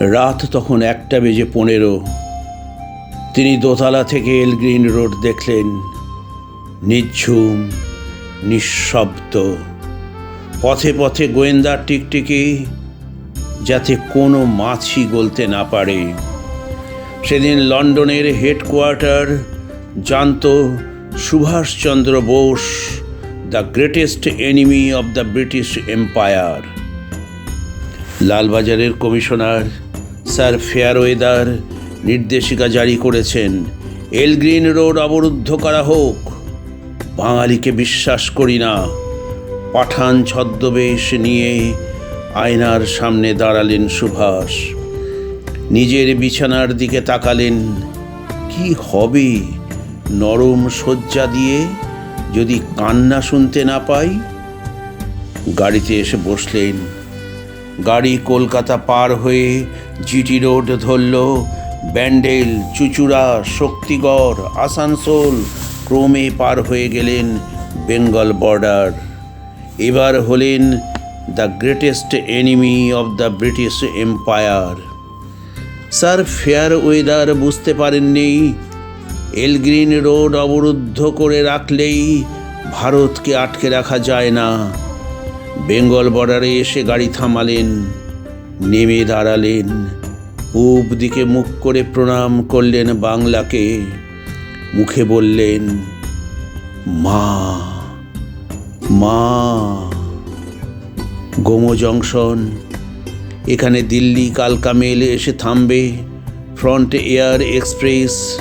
রাত তখন একটা বেজে পনেরো। তিনি দোতলা থেকে এলগ্রিন রোড দেখলেন। নিঝুম, নিঃশব্দ। পথে পথে গোয়েন্দার টিকটিকি যাতে কোনো মাছি গলতে না পারে। সেদিন লন্ডনের হেডকোয়ার্টার জানত Subhash Chandra Bose, the greatest enemy of the British empire. লালবাজারের commissioner sir Fairweather নির্দেশিকা জারি করেছেন। এলগ্রিন রোড অবরুদ্ধ করা হোক। বাঙালিকে বিশ্বাস করি না। পাঠান ছদ্মবেশ নিয়ে আয়নার সামনে দাঁড়ালেন সুভাষ। নিজের বিছানার দিকে তাকালেন। কি হবে? নরম শয্যা দিয়ে যদি কান্না শুনতে না পাই? গাড়িতে এসে বসলেন। গাড়ি কলকাতা পার হয়ে জিটি রোড ধরল। ব্যান্ডেল, চুচুড়া, শক্তিগড়, আসানসোল ক্রমে পার হয়ে গেলেন বেঙ্গল বর্ডার। এবার হলেন the greatest enemy of the British empire. Sir, Fairweather বুঝতে পারেননি। এলগ্রিন রোড অবরুদ্ধ করে রাখলেই ভারতকে আটকে রাখা যায় না। বেঙ্গল বর্ডারে এসে গাড়ি থামালেন, নেমে দাঁড়ালেন, পূব দিকে মুখ করে প্রণাম করলেন বাংলাকে। মুখে বললেন, মা মা, গোমো জংশন, এখানে দিল্লি, কালকা, মেলে এসে থামবে, ফ্রন্ট এয়ার এক্সপ্রেস,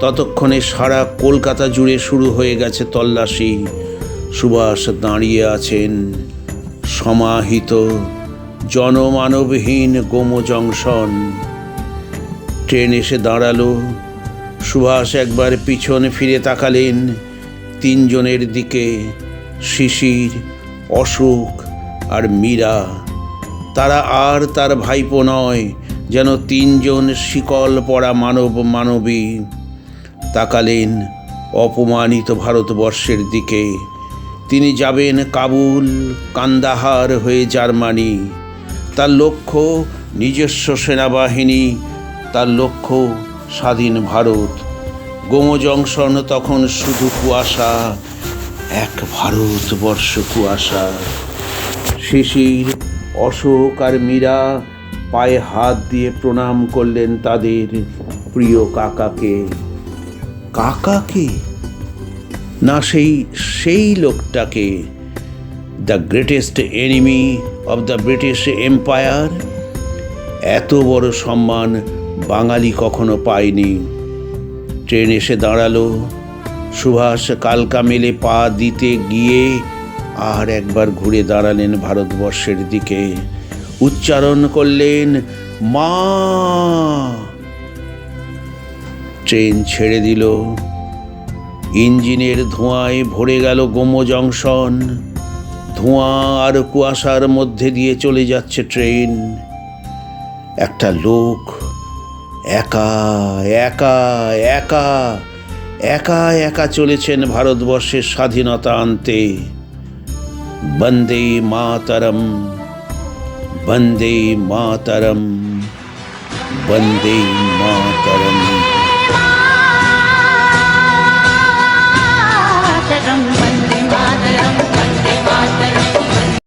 ততক্ষণে সারা কলকাতা জুড়ে শুরু হয়ে গেছে তল্লাশি। সুভাষ দাঁড়িয়ে আছেন। সমাহিত জনমানবহীন গোমো জংশন ট্রেন এসে দাঁড়াল। সুভাষ একবার পিছনে ফিরে তাকালেন তিনজনের দিকে, শিশির, অশোক আর মীরা। তারা আর তার ভাইপো নয়, যেন তিনজন শিকল পড়া মানব মানবী। তাকালেন অপমানিত ভারতবর্ষের দিকে। তিনি যাবেন কাবুল, কান্দাহার হয়ে জার্মানি। তার লক্ষ্য নিজস্ব সেনাবাহিনী, তার লক্ষ্য স্বাধীন ভারত। গোমো জংশন তখন শুধু কুয়াশা, এক ভারতবর্ষ কুয়াশা। শিশির, অশোক আর মীরা পায়ে হাত দিয়ে প্রণাম করলেন তাদের প্রিয় কাকাকে। কাকাকে? না সেই সেই লোকটাকে the greatest enemy of the British empire এত বড় সম্মান বাঙালি কখনো পায়নি। ট্রেন এসে দাঁড়াল, সুভাষ কালকা মেলে পা দিতে গিয়ে আর একবার ঘুরে দাঁড়ালেন ভারতবর্ষের দিকে। উচ্চারণ করলেন, মা! ট্রেন ছেড়ে দিল। ইঞ্জিনের ধোঁয়ায় ভরে গেল গোমো জংশন। ধোঁয়া আর কুয়াশার মধ্যে দিয়ে চলে যাচ্ছে ট্রেন। একটা লোক একা একা একা একা একা চলেছেন ভারতবর্ষের স্বাধীনতা আনতে। বন্দে মাতারম বন্দে মাতারম, বন্দে মাতরম।